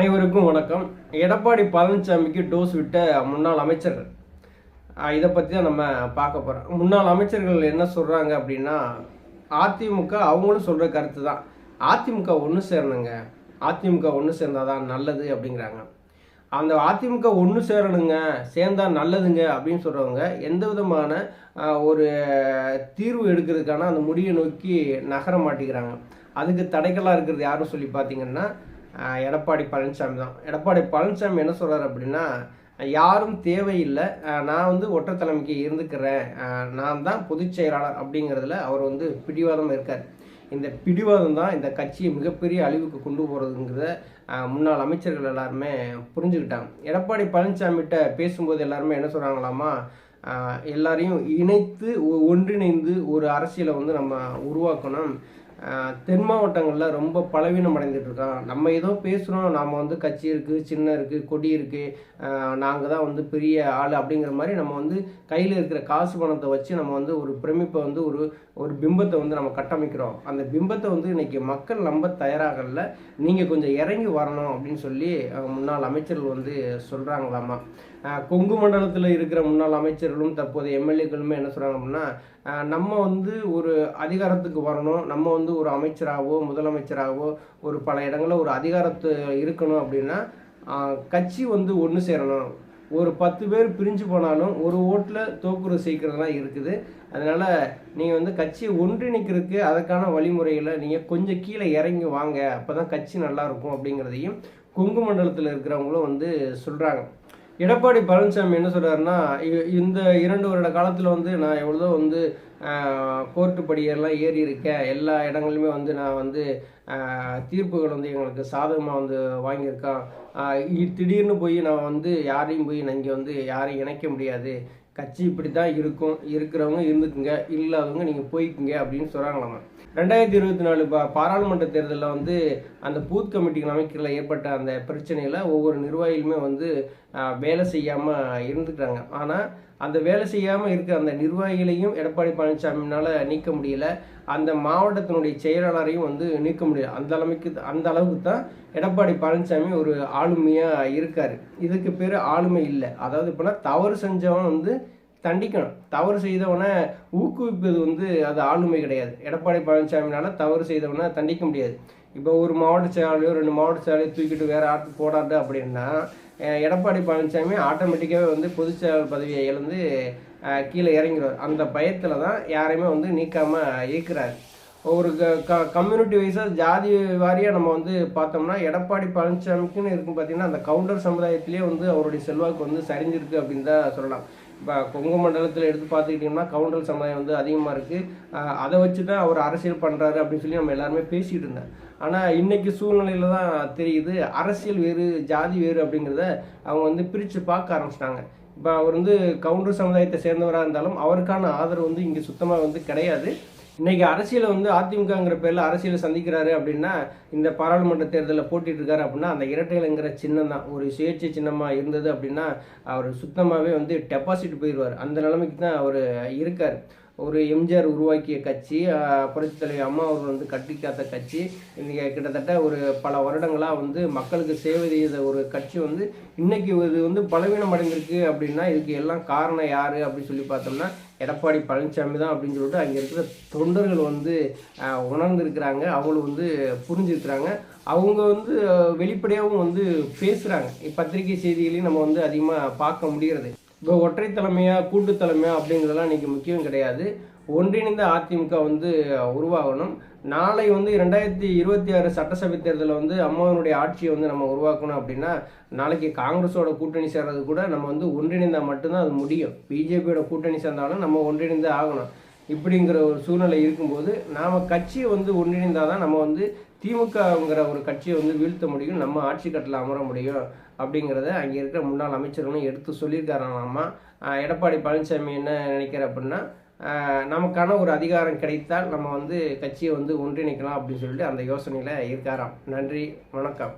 அனைவருக்கும் வணக்கம். எடப்பாடி பழனிசாமிக்கு டோஸ் விட்ட முன்னாள் அமைச்சர்கள் இதை பற்றி தான் நம்ம பார்க்க போகிறோம் முன்னாள் அமைச்சர்கள் என்ன சொல்கிறாங்க அப்படின்னா அதிமுக அவங்களும் சொல்கிற கருத்து தான். அதிமுக ஒன்று சேரணுங்க. அதிமுக ஒன்று சேர்ந்தால் தான் நல்லது அப்படிங்கிறாங்க. அந்த அதிமுக ஒன்று சேரணுங்க சேர்ந்தால் நல்லதுங்க அப்படின்னு சொல்கிறவங்க எந்த விதமான ஒரு தீர்வு எடுக்கிறதுக்கான அந்த முடிவை நோக்கி நகர மாட்டேங்கிறாங்க. அதுக்கு தடைக்கலாக இருக்கிறது யாரும் சொல்லி பார்த்தீங்கன்னா எடப்பாடி பழனிசாமி தான். எடப்பாடி பழனிசாமி என்ன சொல்கிறார் அப்படின்னா யாரும் தேவையில்லை. நான் வந்து ஒற்றத்தலைமைக்கு இருந்துக்கிறேன். நான் தான் பொதுச் செயலாளர் அப்படிங்கிறதுல அவர் வந்து பிடிவாதம் இருக்கார். இந்த பிடிவாதம் தான் இந்த கட்சியை மிகப்பெரிய அழிவுக்கு கொண்டு போகிறதுங்கிறத முன்னாள் அமைச்சர்கள் எல்லாருமே புரிஞ்சுக்கிட்டாங்க. எடப்பாடி பழனிசாமிகிட்ட பேசும்போது எல்லாருமே என்ன சொல்கிறாங்களாமா எல்லாரையும் இணைத்து ஒன்றிணைந்து ஒரு அரசியலை வந்து நம்ம உருவாக்கணும். தென் மாவட்டங்களில் ரொம்ப பலவீனம் அடைந்துட்டு இருக்கான் நம்ம ஏதோ பேசுகிறோம் நாம் வந்து கட்சி இருக்குது சின்ன இருக்குது கொடி இருக்குது நாங்கள் தான் வந்து பெரிய ஆள் அப்படிங்கிற மாதிரி நம்ம வந்து கையில் இருக்கிற காசு பணத்தை வச்சு நம்ம வந்து ஒரு பிரமிப்பை வந்து ஒரு ஒரு பிம்பத்தை வந்து நம்ம கட்டமைக்கிறோம். அந்த பிம்பத்தை வந்து இன்றைக்கி மக்கள் நம்ப தயாராகல. நீங்கள் கொஞ்சம் இறங்கி வரணும் அப்படின்னு சொல்லி முன்னாள் அமைச்சர்கள் வந்து சொல்கிறாங்களாமா கொங்கு மண்டலத்தில் இருக்கிற முன்னாள் அமைச்சர்களும் தற்போது எம்எல்ஏக்களுமே என்ன சொல்கிறாங்க அப்படின்னா நம்ம வந்து ஒரு அதிகாரத்துக்கு வரணும். நம்ம வந்து ஒரு அமைச்சராகவோ முதலமைச்சராகவோ ஒரு பல இடங்களில் ஒரு அதிகாரத்து இருக்கணும் அப்படின்னா கட்சி வந்து ஒன்று சேரணும். ஒரு பத்து பேர் பிரிஞ்சு போனாலும் ஒரு ஓட்டில் தோக்குற சீக்கிரம்லாம் இருக்குது. அதனால் நீங்கள் வந்து கட்சியை ஒன்றிணைக்கிறதுக்கு அதற்கான வழிமுறைகளை நீங்கள் கொஞ்சம் கீழே இறங்கி வாங்க. அப்போ தான் கட்சி நல்லா இருக்கும் அப்படிங்கிறதையும் கொங்கு மண்டலத்தில் இருக்கிறவங்களும் வந்து சொல்கிறாங்க எடப்பாடி பழனிசாமி என்ன சொல்றாருன்னா இ- இந்த இரண்டு வருட காலத்தில் வந்து நான் எவ்வளோ வந்து கோர்ட்டு படியெல்லாம் ஏறி இருக்கேன் எல்லா இடங்கள்லையுமே வந்து நான் வந்து ஆஹ், தீர்ப்புகள் வந்து எங்களுக்கு சாதகமாக வந்து வாங்கியிருக்கான். திடீர்னு போய் நான் வந்து யாரையும் போய் நான் இங்கே வந்து யாரையும் இணைக்க முடியாது. கட்சி இப்படி தான் இருக்கும். இருக்கிறவங்க இருந்துக்குங்க. இல்லாதவங்க நீங்கள் போய்க்குங்க அப்படின்னு சொல்கிறாங்களாமா ரெண்டாயிரத்தி இருபத்தி நாலு பா பாராளுமன்ற தேர்தலில் வந்து அந்த பூத் கமிட்டிகள் அமைக்கிறதுல ஏற்பட்ட அந்த பிரச்சனையில் ஒவ்வொரு நிர்வாகிகளுமே வந்து வேலை செய்யாமல் இருந்துக்கிறாங்க ஆனால் அந்த வேலை செய்யாமல் இருக்கிற அந்த நிர்வாகிகளையும் எடப்பாடி பழனிசாமினால் நீக்க முடியல. அந்த மாவட்டத்தினுடைய செயலாளரையும் வந்து நீக்க முடியல. அந்த அளவுக்கு அந்த அளவுக்கு தான் எடப்பாடி பழனிசாமி ஒரு ஆளுமையாக இருக்கார். இதுக்கு பேர் ஆளுமை இல்லை. அதாவது இப்போனா தவறு செஞ்சவன் வந்து தண்டிக்கணும். தவறு செய்தவனை ஊக்குவிப்பது வந்து அது ஆளுமை கிடையாது. எடப்பாடி பழனிசாமினால தவறு செய்தவனை தண்டிக்க முடியாது. இப்போ ஒரு மாவட்ட செயலாளரையோ ரெண்டு மாவட்ட செயலாளரையோ தூக்கிட்டு வேற ஆட்டு போடாது அப்படின்னா எடப்பாடி பழனிசாமி ஆட்டோமேட்டிக்காகவே வந்து பொதுச் செயலாளர் பதவியை இழந்து கீழே இறங்கிடுவார். அந்த பயத்தில் தான் யாரையுமே வந்து நீக்காமல் இருக்கிறார். ஒரு க கம்யூனிட்டி வைஸாக ஜாதி வாரியாக நம்ம வந்து பார்த்தோம்னா எடப்பாடி பழனிசாமிக்குன்னு இருக்கும் பார்த்தீங்கன்னா அந்த கவுண்டர் சமுதாயத்திலே வந்து அவருடைய செல்வாக்கு வந்து சரிஞ்சிருக்கு அப்படின்னு தான் சொல்லலாம். இப்போ கொங்கு மண்டலத்தில் எடுத்து பார்த்துக்கிட்டிங்கன்னா கவுண்டல் சமுதாயம் வந்து அதிகமாக இருக்குது அதை வச்சு தான் அவர் அரசியல் பண்ணுறாரு அப்படின்னு சொல்லி நம்ம எல்லாருமே பேசிகிட்டு இருந்தோம் ஆனால் இன்றைக்கி சூழ்நிலையில் தான் தெரியுது அரசியல் வேறு ஜாதி வேறு அப்படிங்கிறத அவங்க வந்து பிரித்து பார்க்க ஆரம்பிச்சிட்டாங்க. இப்போ அவர் வந்து கவுண்டர் சமுதாயத்தை சேர்ந்தவராக இருந்தாலும் அவருக்கான ஆதரவு வந்து இங்கே சுத்தமாக வந்து கிடையாது. இன்னைக்கு அரசியலை வந்து அதிமுகங்கிற பேரில் அரசியலை சந்திக்கிறாரு அப்படின்னா இந்த பாராளுமன்ற தேர்தலில் போட்டிட்டு இருக்காரு அப்படின்னா அந்த இரட்டையிலங்கிற சின்னம் தான் ஒரு சுயேட்சை சின்னமாக இருந்தது அப்படின்னா அவர் சுத்தமாகவே வந்து டெபாசிட் போயிடுவார் அந்த நிலைமைக்கு தான் அவர் இருக்கார். ஒரு எம்ஜிஆர் உருவாக்கிய கட்சி புரட்சி தலைவி அம்மா அவர் வந்து கட்டி காத்த கட்சி. இன்றைக்கி கிட்டத்தட்ட ஒரு பல வருடங்களாக வந்து மக்களுக்கு சேவை செய்த ஒரு கட்சி வந்து இன்றைக்கி இது வந்து பலவீனம் அடைஞ்சிருக்கு அப்படின்னா இதுக்கு எல்லாம் காரணம் யார் அப்படின்னு சொல்லி பார்த்தோம்னா எடப்பாடி பழனிசாமி தான் அப்படின்னு சொல்லிட்டு அங்கே இருக்கிற தொண்டர்கள் வந்து ஆஹ், உணர்ந்திருக்கிறாங்க. அவங்களும் வந்து புரிஞ்சிருக்கிறாங்க. அவங்க வந்து வெளிப்படையாகவும் வந்து பேசுகிறாங்க பத்திரிகை செய்திகளையும் நம்ம வந்து அதிகமாக பார்க்க முடிகிறது இப்போ ஒற்றை தலைமையா கூட்டு தலைமையா அப்படிங்கிறதெல்லாம் இன்னைக்கு முக்கியம் கிடையாது. ஒன்றிணைந்த அதிமுக வந்து உருவாகணும். நாளை வந்து ரெண்டாயிரத்தி இருபத்தி ஆறு சட்டசபை தேர்தலில் வந்து அம்மாவினுடைய ஆட்சியை வந்து நம்ம உருவாக்கணும் அப்படின்னா நாளைக்கு காங்கிரஸோட கூட்டணி சேர்றது கூட நம்ம வந்து ஒன்றிணைந்தால் மட்டும்தான் அது முடியும். பிஜேபியோட கூட்டணி சேர்ந்தாலும் நம்ம ஒன்றிணைந்து ஆகணும். இப்படிங்கிற ஒரு சூழ்நிலை இருக்கும்போது நாம் கட்சியை வந்து ஒன்றிணைந்தால் தான் நம்ம வந்து திமுகங்கிற ஒரு கட்சியை வந்து வீழ்த்த முடியும் நம்ம ஆட்சி கட்டில் அமர முடியும் அப்படிங்கிறத அங்கே இருக்கிற முன்னாள் அமைச்சர்களும் எடுத்து சொல்லியிருக்காராமா. எடப்பாடி பழனிசாமி என்ன நினைக்கிற அப்படின்னா நமக்கான ஒரு அதிகாரம் கிடைத்தால் நம்ம வந்து கட்சியை வந்து ஒன்றிணைக்கலாம் அப்படின்னு சொல்லிட்டு அந்த யோசனையில் இருக்காராம். நன்றி வணக்கம்.